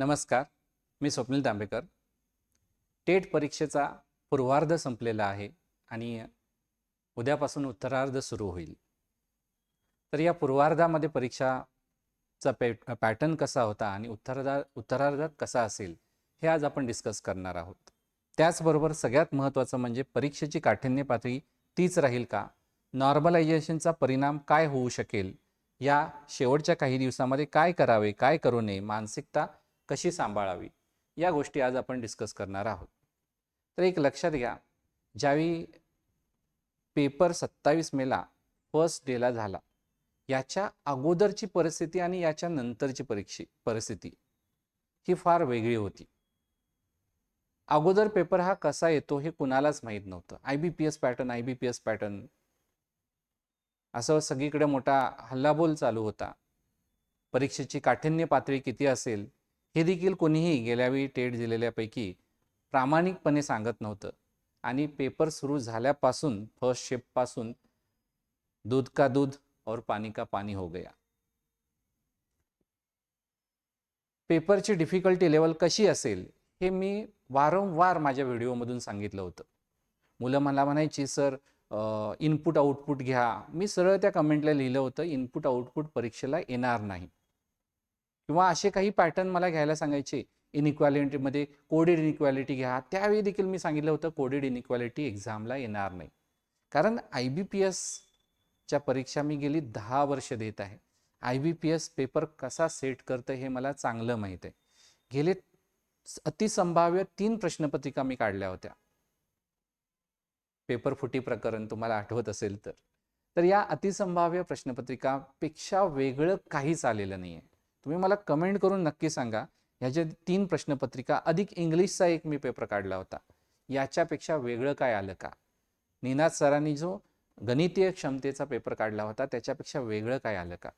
नमस्कार मी स्वप्नील तांबेकर. टेट परीक्षेचा पूर्वार्ध संपलेला आहे आणि उद्यापासून उत्तरार्ध सुरू होईल. तर या पूर्वार्धामध्ये परीक्षाचा पॅ पॅटर्न कसा होता आणि उत्तरार्धा उत्तरार्धात कसा असेल हे आज आपण डिस्कस करणार आहोत. त्याचबरोबर सगळ्यात महत्त्वाचं म्हणजे परीक्षेची काठिण्य पातळी तीच राहील का? नॉर्मलायझेशनचा परिणाम काय होऊ शकेल? या शेवटच्या काही दिवसामध्ये काय करावे काय करू नये? मानसिकता कशी सांभाळावी? या गोष्टी आज आपण डिस्कस करणार आहोत. तर एक लक्षात घ्या ज्यावेळी पेपर सत्तावीस मेला फर्स्ट डेला झाला याच्या अगोदरची परिस्थिती आणि याच्या नंतरची परीक्षे परिस्थिती ही फार वेगळी होती. अगोदर पेपर हा कसा येतो हे कुणालाच माहीत नव्हतं. I B P S pattern I B P S pattern असं सगळीकडे मोठा हल्लाबोल चालू होता. परीक्षेची काठिण्य पातळी किती असेल? हे देखील कोणीही गेल्यावेळी टेट दिलेल्यापैकी प्रामाणिकपणे सांगत नव्हतं. आणि पेपर सुरू झाल्यापासून फर्स्ट शेपपासून दूध का दूध और पाणी का पाणी हो गया. पेपरची डिफिकल्टी लेवल कशी असेल हे मी वारंवार माझ्या व्हिडिओमधून सांगितलं होतं. मुलं मला म्हणायची सर इनपुट आउटपुट घ्या. मी सरळ त्या कमेंटला लिहिलं होतं इनपुट आउटपुट परीक्षेला येणार नाही. किंवा असे काही पॅटर्न मला घ्यायला सांगायचे. इनइक्वॅलिटीमध्ये कोडेड इनइक्वॅलिटी घ्या. त्यावेळी देखील मी सांगितलं होतं कोडेड इनइक्वॅलिटी एक्झामला येणार नाही. कारण आय बी पी एसच्या परीक्षा मी गेली दहा वर्ष देत आहे. I B P S paper कसा सेट करतं हे मला चांगलं माहीत आहे. गेले अतिसंभाव्य तीन प्रश्नपत्रिका मी काढल्या होत्या. पेपर फुटी प्रकरण तुम्हाला आठवत असेल तर. तर या अतिसंभाव्य प्रश्नपत्रिकापेक्षा वेगळं काहीच आलेलं नाही आहे तुम्ही मला कमेंट करून नक्की सांगा. ह्याच्या तीन प्रश्नपत्रिका अधिक इंग्लिशचा एक मी पेपर काढला होता. याच्यापेक्षा वेगळं काय आलं का? निनाद सरांनी जो गणितीय क्षमतेचा पेपर काढला होता त्याच्यापेक्षा वेगळं काय आलं का?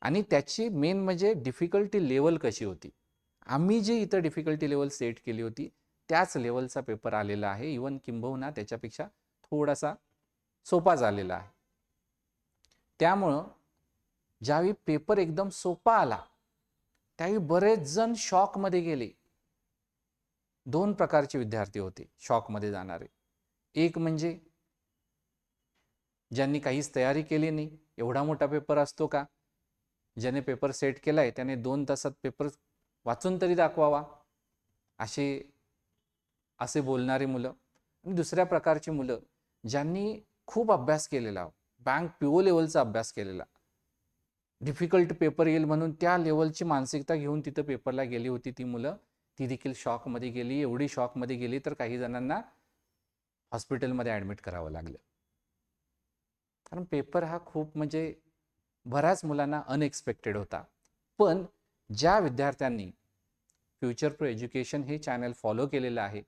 आणि त्याची मेन म्हणजे डिफिकल्टी लेवल कशी होती? आम्ही जी इथं डिफिकल्टी लेवल सेट केली होती त्याच लेवलचा पेपर आलेला आहे. इवन किंबहुना त्याच्यापेक्षा थोडासा सोपा झालेला आहे. त्यामुळं ज्यावेळी पेपर एकदम सोपा आला त्यावेळी बरेच जण शॉकमध्ये गेले. दोन प्रकारचे विद्यार्थी होते शॉकमध्ये जाणारे. एक म्हणजे ज्यांनी काहीच तयारी केली नाही एवढा मोठा पेपर असतो का? ज्याने पेपर सेट केला आहे त्याने दोन तासात पेपर वाचून तरी दाखवावा. असे असे बोलणारी मुलं आणि दुसऱ्या प्रकारची मुलं ज्यांनी खूप अभ्यास केलेला बँक पी ओ लेवलचा अभ्यास केलेला. डिफिकल्ट पेपर येईल म्हणून त्या लेवलची मानसिकता घेऊन तिथं पेपरला गेली होती ती मुलं. ती देखील शॉकमध्ये गेली. एवढी शॉकमध्ये गेली तर काही जणांना हॉस्पिटलमध्ये ॲडमिट करावं लागलं. कारण पेपर हा खूप म्हणजे बऱ्याच मुलांना अनएक्सपेक्टेड होता. पण ज्या विद्यार्थ्यांनी फ्युचर प्रो एज्युकेशन हे चॅनल फॉलो केलेलं आहे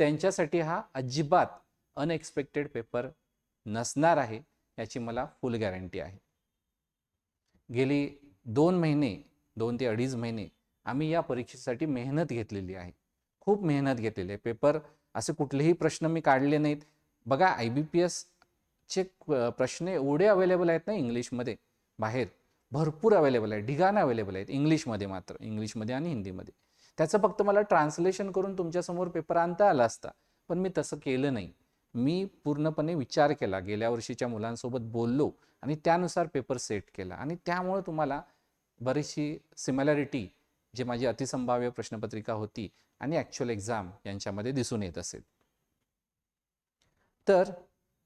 त्यांच्यासाठी हा अजिबात अनएक्सपेक्टेड पेपर नसणार आहे याची मला फुल गॅरंटी आहे. गेली दोन महिने दोन ते अडीच महिने आम्ही या परीक्षेसाठी मेहनत घेतलेली आहे. खूप मेहनत घेतलेली आहे. पेपर असे कुठलेही प्रश्न मी काढले नाहीत. बघा आय बी पी एसचे प्रश्न एवढे अवेलेबल आहेत ना इंग्लिशमध्ये. बाहेर भरपूर अवेलेबल आहे ढिगाणं अवेलेबल आहेत. इंग्लिशमध्ये मात्र. इंग्लिशमध्ये आणि हिंदीमध्ये. त्याचं फक्त मला ट्रान्सलेशन करून तुमच्यासमोर पेपर आणता आला असता. पण मी तसं केलं नाही. मी पूर्णपणे विचार केला. गेल्या वर्षीच्या मुलांसोबत बोललो. आणि त्यानुसार पेपर सेट केला. आणि त्यामुळं तुम्हाला बरीचशी सिमिलॅरिटी जी माझी अतिसंभाव्य प्रश्नपत्रिका होती आणि ॲक्च्युअल एक्झाम यांच्यामध्ये दिसून येत असेल. तर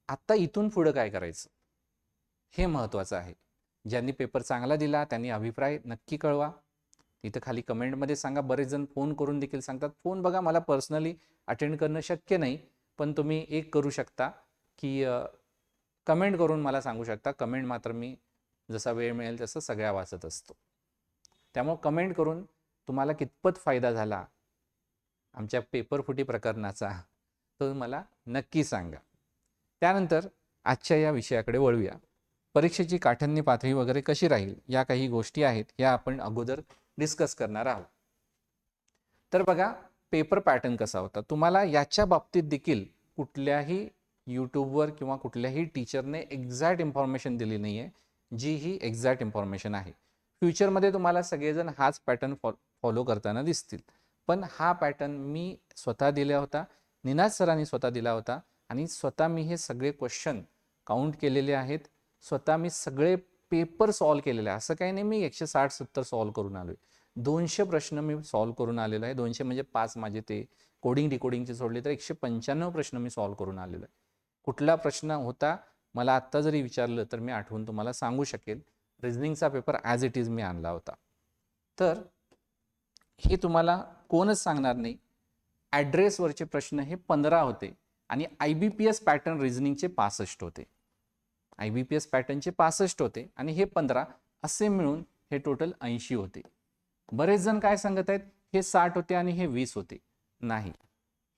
आत्ता इथून पुढं काय करायचं? हे महत्त्वाचं आहे. ज्यांनी पेपर चांगला दिला त्यांनी अभिप्राय नक्की कळवा. इथं खाली कमेंटमध्ये सांगा. बरेच जण फोन करून देखील सांगतात फोन बघा मला पर्सनली अटेंड करणं शक्य नाही पण तुम्ही एक करू शकता की कमेंट करून मला सांगू शकता. कमेंट मात्र मी जसा वेळ मिळेल तसं सगळ्या वाचत असतो. त्यामुळं कमेंट करून तुम्हाला कितपत फायदा झाला आमच्या पेपरफुटी प्रकरणाचा तो मला नक्की सांगा. त्यानंतर आजच्या या विषयाकडे वळूया. परीक्षेची काठिण्य पातळी वगैरे कशी राहील या काही गोष्टी आहेत या आपण अगोदर डिस्कस करणार आहोत. तर बघा पेपर पॅटर्न कसा होता? तुम्हाला याच्या बाबतीत देखील कुठल्याही यूट्यूबवर किंवा कुठल्याही टीचरने एक्झॅक्ट इन्फॉर्मेशन दिली नाही आहे जी ही एक्झॅक्ट इन्फॉर्मेशन आहे. फ्युचरमध्ये तुम्हाला सगळेजण हाच पॅटर्न फॉ फॉलो करताना दिसतील. पण हा पॅटर्न मी स्वतः दिला होता निनाद सरांनी स्वतः दिला होता आणि स्वतः मी हे सगळे क्वेश्चन काउंट केलेले आहेत. स्वतः मी सगळे पेपर सॉल्व केलेले आहे असं काही नाही मी एकशे साठ सत्तर सॉल्व करून आलो आहे दोनशे प्रश्न मी सॉल्व करून आलेलो आहे. दोनशे म्हणजे पाच माझे ते कोडिंग डिकोडिंगचे सोडले तर एकशे पंच्याण्णव प्रश्न मी सॉल्व करून आलेलो आहे. कुठला प्रश्न होता मला आत्ता जरी विचारलं तर मी आठवून तुम्हाला सांगू शकेल. रिझनिंगचा पेपर ॲज इट इज मी आणला होता. तर हे तुम्हाला कोणच सांगणार नाही. ॲड्रेसवरचे प्रश्न हे पंधरा होते आणि I B P S pattern रिझनिंगचे पासष्ट होते. आय बी पी एस पॅटर्नचे पासष्ट होते आणि हे पंधरा असे मिळून हे टोटल ऐंशी होते. बरेच जण काय सांगत आहेत? हे साठ होते आणि हे वीस होते. नाही.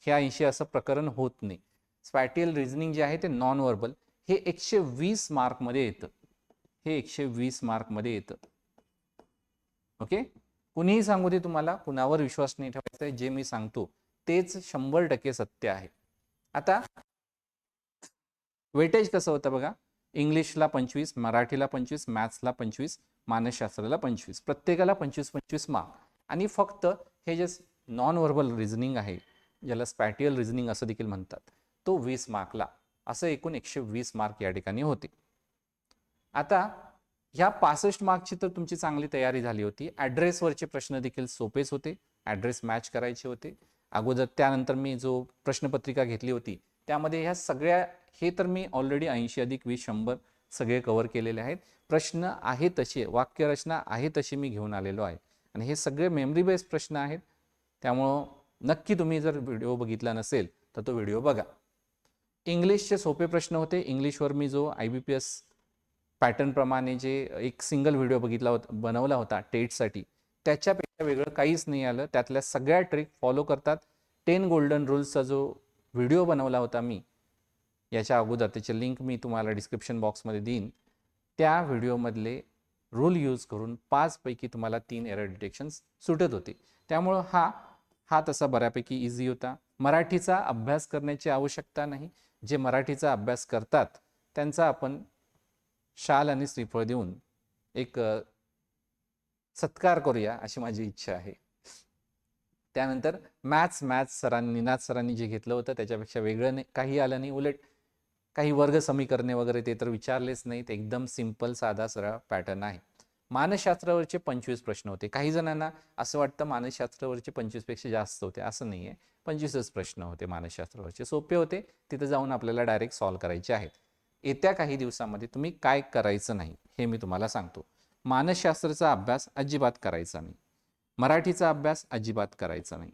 हे ऐंशी असं प्रकरण होत नाही. स्पॅटियल रिझनिंग जे आहे ते नॉन वर्बल हे एकशे वीस मार्कमध्ये येतं. हे एकशे वीस मार्कमध्ये येतं. ओके? कुणीही सांगू दे तुम्हाला कुणावर विश्वास नाही ठेवायचा आहे जे मी सांगतो तेच शंभर टक्के सत्य आहे. आता वेटेज कसं होतं बघा? इंग्लिशला पंचवीस मराठीला पंचवीस मॅथ्सला पंचवीस मानसशास्त्राला पंचवीस. प्रत्येकाला पंचवीस पंचवीस मार्क. आणि फक्त हे जे नॉन व्हर्बल रिझनिंग आहे ज्याला स्पॅटियल रिझनिंग असं देखील म्हणतात तो वीस मार्कला. असं एकूण एकशे वीस मार्क या ठिकाणी होते. आता ह्या पासष्ट मार्कची तर तुमची चांगली तयारी झाली होती. ॲड्रेसवरचे प्रश्न देखील सोपेच होते. ॲड्रेस मॅच करायचे होते. अगोदर त्यानंतर मी जो प्रश्नपत्रिका घेतली होती त्यामध्ये ह्या सगळ्या हे तर मी ऑलरेडी ऐंशी अधिक वीस शंभर सगळे कव्हर केलेले आहेत. प्रश्न आहे तसे वाक्यरचना आहे तशी मी घेऊन आलेलो आहे. आणि हे सगळे मेमरी बेस्ड प्रश्न आहेत. त्यामुळं नक्की तुम्ही जर व्हिडिओ बघितला नसेल तर तो व्हिडिओ बघा. इंग्लिशचे सोपे प्रश्न होते. इंग्लिशवर मी जो आय बी पी एस पॅटर्नप्रमाणे जे एक सिंगल व्हिडिओ बघितला होता बनवला होता टेटसाठी त्याच्यापेक्षा वेगळं काहीच नाही आलं. त्यातल्या सगळ्या ट्रिक फॉलो करतात. टेन गोल्डन रूल्सचा जो व्हिडिओ बनवला होता मी याच्या अगोदर त्याचे लिंक मी तुम्हाला डिस्क्रिप्शन बॉक्समध्ये देईन. त्या व्हिडिओमधले रूल यूज करून पाचपैकी तुम्हाला तीन एरर डिटेक्शन्स सुटत होते. त्यामुळं हा हा तसा बऱ्यापैकी इझी होता. मराठीचा अभ्यास करण्याची आवश्यकता नाही. जे मराठीचा अभ्यास करतात त्यांचा आपण शाल आणि श्रीफळ देऊन एक सत्कार करूया अशी माझी इच्छा आहे. त्यानंतर मॅथ्स मॅथ्स सरांनी निनाथ सरांनी जे घेतलं होतं त्याच्यापेक्षा वेगळं नाही काही आलं नाही. उलट काही वर्ग समीकरणे वगैरे ते तर विचारलेच नाहीत. एकदम सिंपल साधा सरळ पॅटर्न आहे. मानसशास्त्रावरचे पंचवीस प्रश्न होते. काही जणांना असं वाटतं मानसशास्त्रावरचे पंचवीसपेक्षा जास्त होते. असं नाही आहे. पंचवीसच प्रश्न होते मानसशास्त्रावरचे. सोपे होते. तिथं जाऊन आपल्याला डायरेक्ट सॉल्व करायचे आहेत. येत्या काही दिवसामध्ये तुम्ही काय करायचं नाही हे मी तुम्हाला सांगतो. मानसशास्त्राचा अभ्यास अजिबात करायचा नाही. मराठीचा अभ्यास अजिबात करायचा नाही.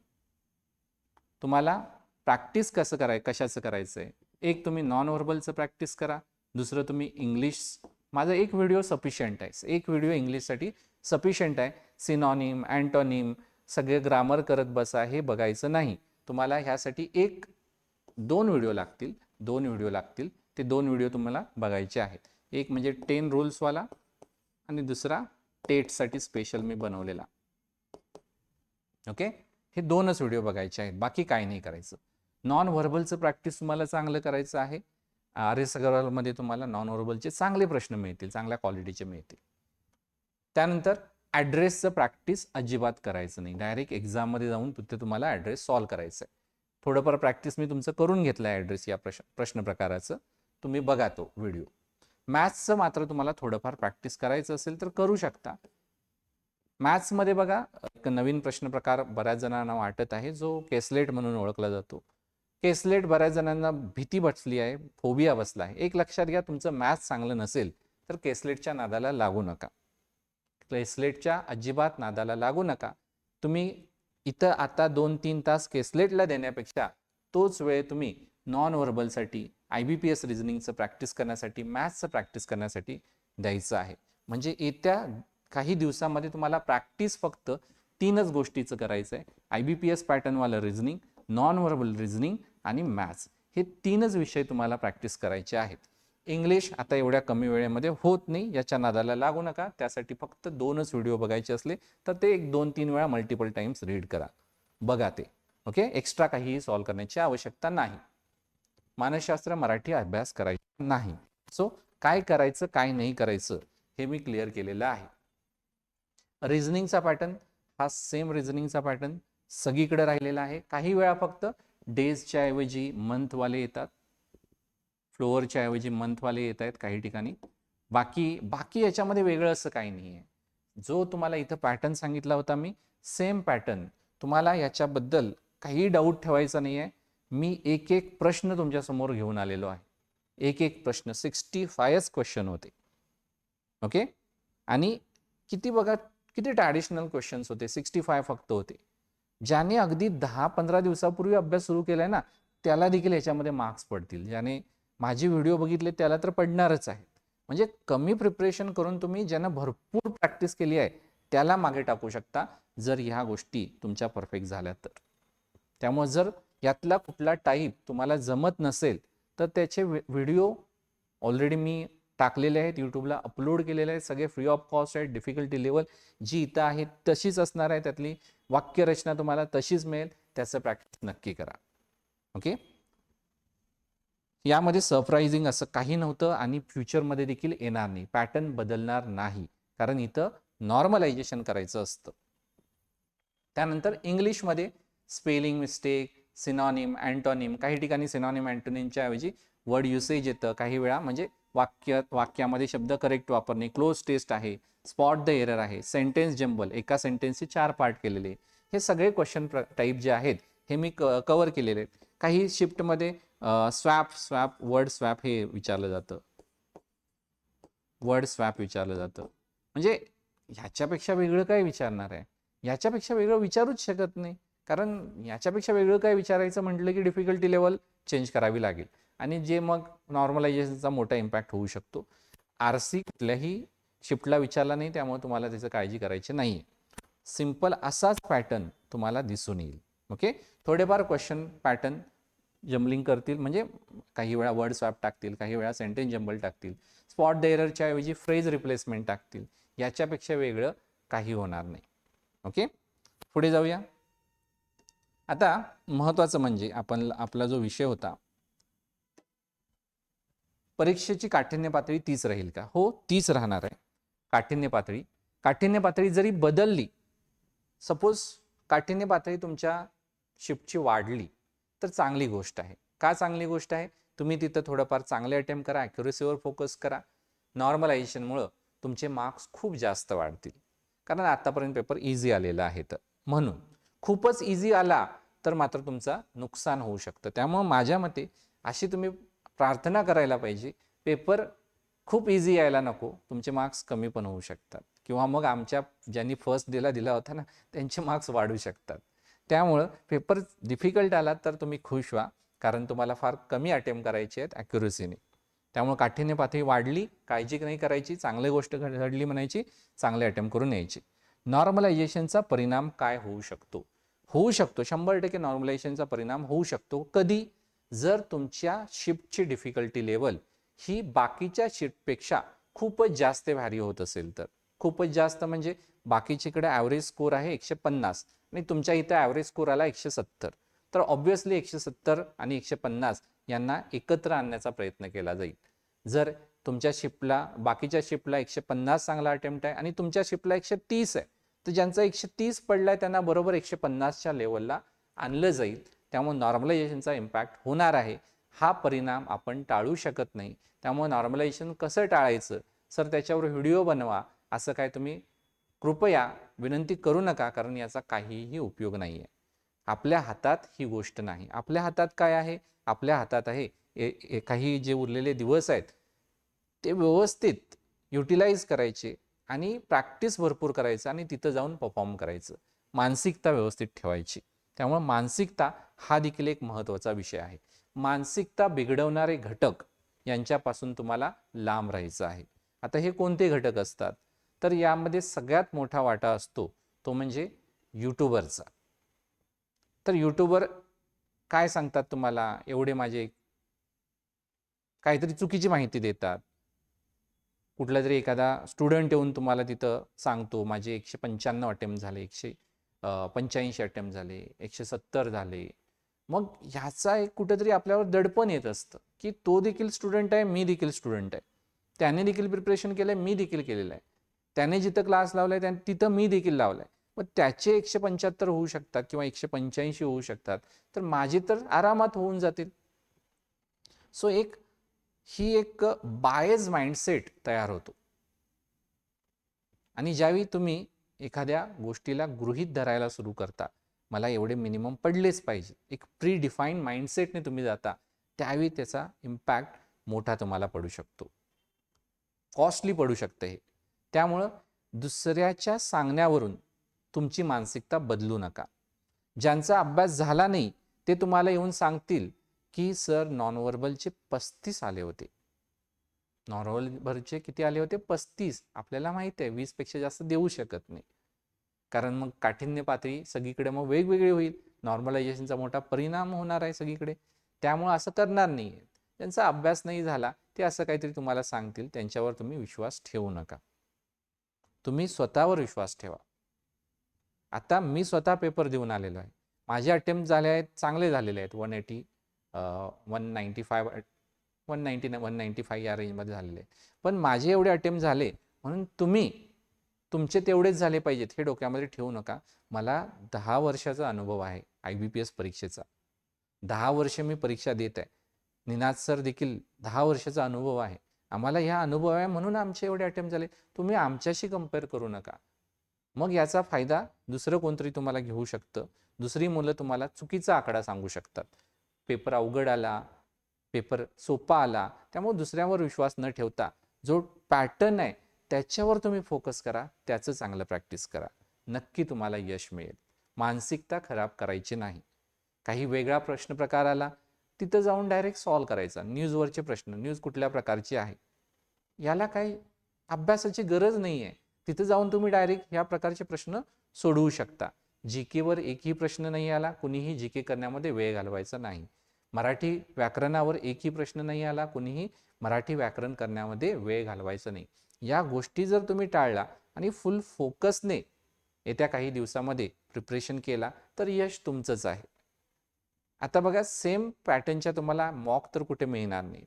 तुम्हाला प्रॅक्टिस कसं कराय कशाचं करायचं आहे एक तुम्ही नॉन व्हर्बलचं प्रॅक्टिस करा. दुसरं तुम्ही इंग्लिश माझा एक व्हिडिओ सफिशियंट आहे. एक व्हिडिओ इंग्लिशसाठी सफिशियंट आहे. सिनॉनिम अँटॉनिम सगळे ग्रामर करत बसा हे बघायचं नाही. तुम्हाला ह्यासाठी एक दोन व्हिडिओ लागतील. दोन व्हिडिओ लागतील. ते दोन व्हिडिओ तुम्हाला बघायचे आहेत. एक म्हणजे टेन रूल्सवाला आणि दुसरा टेटसाठी स्पेशल मी बनवलेला. ओके हे दोनच व्हिडिओ बघायचे आहेत. बाकी काही नाही करायचं. नॉन व्हर्बलचं प्रॅक्टिस तुम्हाला चांगलं करायचं आहे. आर एस अगरवालमध्ये तुम्हाला नॉन ओरेबलचे चांगले प्रश्न मिळतील चांगल्या क्वालिटीचे मिळतील. त्यानंतर ॲड्रेसचं प्रॅक्टिस अजिबात करायचं नाही. डायरेक्ट एक्झाममध्ये जाऊन तिथे तुम्हाला ॲड्रेस सॉल्व करायचं आहे. थोडंफार प्रॅक्टिस मी तुमचं करून घेतलं आहे ॲड्रेस या प्रश्न प्रश्न प्रकाराचं. तुम्ही बघा तो व्हिडिओ मॅथ्सचं मात्र तुम्हाला थोडंफार प्रॅक्टिस करायचं असेल तर करू शकता. मॅथ्समध्ये बघा एक नवीन प्रश्न प्रकार बऱ्याच जणांना वाटत आहे जो केसलेट म्हणून ओळखला जातो. केसलेट बऱ्याच जणांना भीती बसली आहे फोबिया बसला आहे. एक लक्षात घ्या तुमचं मॅथ्स चांगलं नसेल तर केसलेटच्या नादाला लागू नका. केसलेटच्या अजिबात नादाला लागू नका. तुम्ही इथं आता दोन तीन तास केसलेटला देण्यापेक्षा तोच वेळ तुम्ही नॉन व्हर्बलसाठी आय बी पी एस रिझनिंगचं प्रॅक्टिस करण्यासाठी मॅथ्सचं प्रॅक्टिस करण्यासाठी द्यायचं आहे. म्हणजे येत्या काही दिवसामध्ये तुम्हाला प्रॅक्टिस फक्त तीनच गोष्टीचं करायचं आहे आय बी पी एस पॅटर्नवालं रिझनिंग नॉन व्हर्बल रिझनिंग आणि मॅथ्स हे तीनच विषय तुम्हाला प्रॅक्टिस करायचे आहेत. इंग्लिश आता एवढ्या कमी वेळेमध्ये होत नाही याच्या नादाला लागू नका. त्यासाठी फक्त दोनच व्हिडिओ बघायचे असले तर ते एक दोन तीन वेळा मल्टिपल टाइम्स रीड करा. बघा ते ओके एक्स्ट्रा काहीही सॉल्व करण्याची आवश्यकता नाही. मानसशास्त्र मराठी अभ्यास करायचा नाही. सो काय करायचं काय नाही करायचं हे मी क्लिअर केलेलं आहे. रिझनिंगचा पॅटर्न हा सेम रिझनिंगचा पॅटर्न सगळीकडे राहिलेला आहे. काही वेळा फक्त डेजच्या ऐवजी मंथवाले येतात. फ्लोअरच्या ऐवजी मंथवाले येत आहेत काही ठिकाणी. बाकी बाकी याच्यामध्ये वेगळं असं काही नाही आहे जो तुम्हाला इथं पॅटर्न सांगितला होता मी सेम पॅटर्न तुम्हाला याच्याबद्दल काही डाऊट ठेवायचा नाही आहे मी एक एक प्रश्न तुमच्यासमोर घेऊन आलेलो आहे. एक एक प्रश्न सिक्स्टी फायच क्वेश्चन होते. ओके आणि किती बघा किती ट्रॅडिशनल क्वेश्चन्स होते? सिक्स्टी फाय फक्त होते. ज्याने अगदी दहा पंधरा दिवसापूर्वी अभ्यास सुरू केलाय ना त्याला देखील याच्यामध्ये मार्क्स पडतील. ज्याने माझे व्हिडिओ बघितले त्याला तर पडणारच आहेत. म्हणजे कमी प्रिपरेशन करून तुम्ही ज्यानं भरपूर प्रॅक्टिस केली आहे त्याला मागे टाकू शकता जर ह्या गोष्टी तुमच्या परफेक्ट झाल्या तर. त्यामुळे जर यातला कुठला टाईप तुम्हाला जमत नसेल तर त्याचे व्हिडिओ ऑलरेडी मी टाकलेले आहेत यूट्यूबला अपलोड केलेले आहेत सगळे फ्री ऑफ कॉस्ट आहेत डिफिकल्टी लेवल जी इथं आहे तशीच असणार आहे त्यातली वाक्यरचना तुम्हाला तशीच मिळेल त्याचं प्रॅक्टिस नक्की करा. ओके यामध्ये सरप्राइझिंग असं काही नव्हतं आणि फ्युचरमध्ये देखील येणार नाही. पॅटर्न बदलणार नाही. कारण इथं नॉर्मलायझेशन करायचं असतं. त्यानंतर इंग्लिशमध्ये स्पेलिंग मिस्टेक सिनॉनिम अँटॉनिम काही ठिकाणी सिनॉनिम अँटोनिमच्या ऐवजी वर्ड युसेज येतं. काही वेळा म्हणजे वाक्य वाक्यामध्ये शब्द करेक्ट वापरणे क्लोज टेस्ट आहे स्पॉट द एरर आहे सेंटेन्स जंबल एका सेंटेन्सचे चार पार्ट केलेले. हे सगळे क्वेश्चन टाईप जे आहेत हे मी क कवर केलेले. आहेत काही शिफ्टमध्ये स्वॅप स्वॅप वर्ड स्वॅप हे विचारलं जातं. वर्ड स्वॅप विचारलं जातं. म्हणजे ह्याच्यापेक्षा वेगळं काय विचारणार आहे? याच्यापेक्षा वेगळं विचारूच शकत नाही. कारण याच्यापेक्षा वेगळं काय विचारायचं म्हटलं की डिफिकल्टी लेवल चेंज करावी लागेल. आणि जे मग नॉर्मलायझेशनचा मोठा इम्पॅक्ट होऊ शकतो. आर सी कुठल्याही शिफ्टला विचारला नाही त्यामुळे तुम्हाला त्याचं काळजी करायची नाही सिंपल असाच पॅटर्न तुम्हाला दिसून येईल. ओके थोडेफार क्वेश्चन पॅटर्न जम्बलिंग करतील. म्हणजे काही वेळा वर्ड स्वॅप टाकतील काही वेळा सेंटेन्स जम्बल टाकतील. स्पॉट द ऐवजी फ्रेज रिप्लेसमेंट टाकतील. याच्यापेक्षा वेगळं काही होणार नाही. ओके पुढे जाऊया. आता महत्त्वाचं म्हणजे आपण आपला जो विषय होता परीक्षेची काठिण्य पातळी तीच राहील का? हो तीच राहणार आहे. काठिण्य पातळी. काठिण्य पातळी जरी बदलली सपोज काठिण्य पातळी तुमच्या शिफ्टची वाढली तर चांगली गोष्ट आहे. का चांगली गोष्ट आहे? तुम्ही तिथं थोडंफार चांगले अटेम्प्ट करा ॲक्युरेसीवर फोकस करा. नॉर्मलायझेशनमुळं तुमचे मार्क्स खूप जास्त वाढतील. कारण आतापर्यंत पेपर इझी आलेला आहे तर. म्हणून खूपच इझी आला तर मात्र तुमचा नुकसान होऊ शकतं. त्यामुळं माझ्या मते अशी तुम्ही प्रार्थना करायला पाहिजे. पेपर खूप इझी यायला नको. तुमचे मार्क्स कमी पण होऊ शकतात. किंवा मग आमच्या ज्यांनी फर्स्ट डेला दिला होता ना त्यांचे मार्क्स वाढू शकतात. त्यामुळं पेपर डिफिकल्ट आला तर तुम्ही खुश व्हा. कारण तुम्हाला फार कमी अटेम्प्ट करायचे आहेत ॲक्युरसीने त्यामुळे काठीने पातळी वाढली काळजी नाही करायची चांगली गोष्ट घडली म्हणायची चांगले अटेम्प्ट करून यायची. नॉर्मलायझेशनचा परिणाम काय होऊ शकतो? होऊ शकतो. शंभर टक्के नॉर्मलायझेशनचा परिणाम होऊ शकतो. कधी? जर तुमच्या शिफ्टची डिफिकल्टी लेवल ही बाकीच्या शिफ्टपेक्षा खूपच जास्त भारी होत असेल तर. खूपच जास्त म्हणजे बाकीच्याकडे ॲव्हरेज स्कोर आहे एकशे पन्नास आणि तुमच्या इथं ॲव्हरेज स्कोर आला एकशे सत्तर. तर ऑब्व्हियसली एकशे सत्तर आणि एकशे पन्नास यांना एकत्र आणण्याचा प्रयत्न केला जाईल. जर तुमच्या शिपला बाकीच्या शिपला एकशे पन्नास चांगला अटेम्प्ट आहे आणि तुमच्या शिपला एकशे तीस आहे तर ज्यांचा एकशे तीस पडलाय त्यांना बरोबर एकशे पन्नासच्या लेवलला आणलं जाईल. त्यामुळे नॉर्मलायझेशनचा इम्पॅक्ट होणार आहे. हा परिणाम आपण टाळू शकत नाही. त्यामुळे नॉर्मलायझेशन कसं टाळायचं? सर त्याच्यावर व्हिडिओ बनवा. असं काय तुम्ही कृपया विनंती करू नका कारण याचा काहीही उपयोग नाही आहे आपल्या हातात ही गोष्ट नाही. आपल्या हातात काय आहे? आपल्या हातात आहे ए काही जे उरलेले दिवस आहेत ते व्यवस्थित युटिलाइज करायचे आणि प्रॅक्टिस भरपूर करायचं आणि तिथं जाऊन परफॉर्म करायचं. मानसिकता व्यवस्थित ठेवायची. त्यामुळे मानसिकता हा देखील एक महत्त्वाचा विषय आहे. मानसिकता बिघडवणारे घटक यांच्यापासून तुम्हाला लांब राहायचं आहे. आता हे कोणते घटक असतात? तर यामध्ये सगळ्यात मोठा वाटा असतो तो म्हणजे यूट्यूबरचा तर यूट्यूबर काय सांगतात तुम्हाला? एवढे माझे काहीतरी चुकीची माहिती देतात. कुठला तरी एखादा स्टुडंट येऊन तुम्हाला तिथं सांगतो माझे एकशे पंच्याण्णव अटेम्प्ट झाले एकशे पंच्याऐंशी अटेम्प्ट झाले एकशे सत्तर झाले. मग ह्याचा एक कुठेतरी आपल्यावर दडपण येत असतं की तो देखील स्टुडंट आहे मी देखील स्टुडंट आहे. त्याने देखील प्रिपरेशन केलं आहे मी देखील केलेलं आहे. त्याने जिथं क्लास लावलाय त्या तिथं मी देखील लावलाय. मग त्याचे एकशे पंच्याहत्तर होऊ शकतात किंवा एकशे पंच्याऐंशी होऊ शकतात तर माझी तर आरामात होऊन जातील. सो एक ही एक बायज माइंडसेट तयार होतो. आणि ज्यावेळी तुम्ही एखाद्या गोष्टीला गृहीत धरायला सुरू करता मला एवढे मिनिमम पडलेच पाहिजे. एक प्री डिफाईन माइंडसेटने तुम्ही जाता त्यावेळी त्याचा इम्पॅक्ट मोठा तुम्हाला पडू शकतो. कॉस्टली पडू शकतं हे. त्यामुळं दुसऱ्याच्या सांगण्यावरून तुमची मानसिकता बदलू नका. ज्यांचा अभ्यास झाला नाही ते तुम्हाला येऊन सांगतील की सर नॉन व्हर्बलचे पस्तीस आले होते. नॉर्मल भरचे किती आले होते? पस्तीस. आपल्याला माहिती आहे वीसपेक्षा जास्त देऊ शकत नाही. कारण मग काठिण्य पातळी सगळीकडे मग वेगवेगळी होईल. नॉर्मलायझेशनचा मोठा परिणाम होणार आहे सगळीकडे. त्यामुळं असं करणार नाही. त्यांचा अभ्यास नाही झाला ते असं काहीतरी तुम्हाला सांगतील. त्यांच्यावर तुम्ही विश्वास ठेवू नका. तुम्ही स्वतःवर विश्वास ठेवा. आता मी स्वतः पेपर देऊन आलेलो आहे. माझे अटेम्प्ट झाले आहेत चांगले झालेले आहेत. One eighty one ninety five one ninety one ninety five या रेंजमध्ये झालेले पण माझे एवढे अटेम्प्ट झाले म्हणून तुम्ही तुमचे तेवढेच झाले पाहिजेत. हे डोक्यामध्ये ठेवू नका. मला दहा वर्षाचा अनुभव आहे आय बी पी एस परीक्षेचा. दहा वर्ष मी परीक्षा देत आहे. निनाद सर देखील दहा वर्षाचा अनुभव आहे. आम्हाला ह्या अनुभव आहे म्हणून आमचे एवढे अटेम्प्ट झाले. तुम्ही आमच्याशी कंपेअर करू नका. मग याचा फायदा दुसरं कोणतरी तुम्हाला घेऊ शकतं. दुसरी मुलं तुम्हाला चुकीचा आकडा सांगू शकतात. पेपर अवघड आला पेपर सोपा आला त्यामुळे दुसऱ्यावर विश्वास न ठेवता जो पॅटर्न आहे त्याच्यावर तुम्ही फोकस करा त्याचं चांगलं प्रॅक्टिस करा. नक्की तुम्हाला यश मिळेल. मानसिकता खराब करायची नाही. काही वेगळा प्रश्न प्रकार आला तिथं जाऊन डायरेक्ट सॉल्व करायचा. न्यूजवरचे प्रश्न न्यूज कुठल्या प्रकारची आहे? याला काही अभ्यासाची गरज नाही आहे तिथं जाऊन तुम्ही डायरेक्ट ह्या प्रकारचे प्रश्न सोडवू शकता. जी केवर एकही प्रश्न नाही आला कुणीही जी के करण्यामध्ये वेळ घालवायचा नाही. मराठी व्याकरणावर एकही प्रश्न नाही आला कुणीही मराठी व्याकरण करण्यामध्ये वेळ घालवायचा नाही. या गोष्टी जर तुम्ही टाळला आणि फुल फोकसने येत्या काही दिवसामध्ये प्रिपरेशन केला तर यश तुमचंच आहे. आता बघा सेम पॅटर्नच्या तुम्हाला मॉक तर कुठे मिळणार नाही.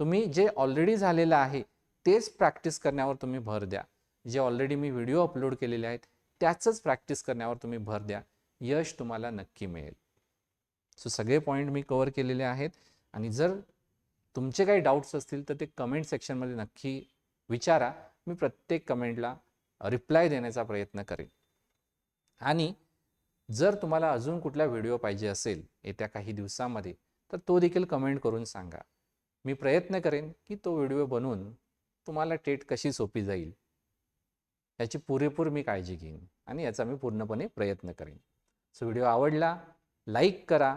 तुम्ही जे ऑलरेडी झालेलं आहे तेच प्रॅक्टिस करण्यावर तुम्ही भर द्या. जे ऑलरेडी मी व्हिडिओ अपलोड केलेले आहेत त्याचंच प्रॅक्टिस करण्यावर तुम्ही भर द्या. यश तुम्हाला नक्की मिळेल. सो सगळे पॉईंट मी कवर केलेले आहेत. आणि जर तुमचे काही डाऊट्स असतील तर ते कमेंट सेक्शनमध्ये नक्की विचारा. मी प्रत्येक कमेंटला रिप्लाय देण्याचा प्रयत्न करेन. आणि जर तुम्हाला अजून कुठला व्हिडिओ पाहिजे असेल येत्या काही दिवसामध्ये तर तो देखील कमेंट करून सांगा. मी प्रयत्न करेन की तो व्हिडिओ बनवून तुम्हाला टेट कशी सोपी जाईल याची पुरेपूर मी काळजी घेईन आणि याचा मी पूर्णपणे प्रयत्न करेन. सो व्हिडिओ आवडला लाईक करा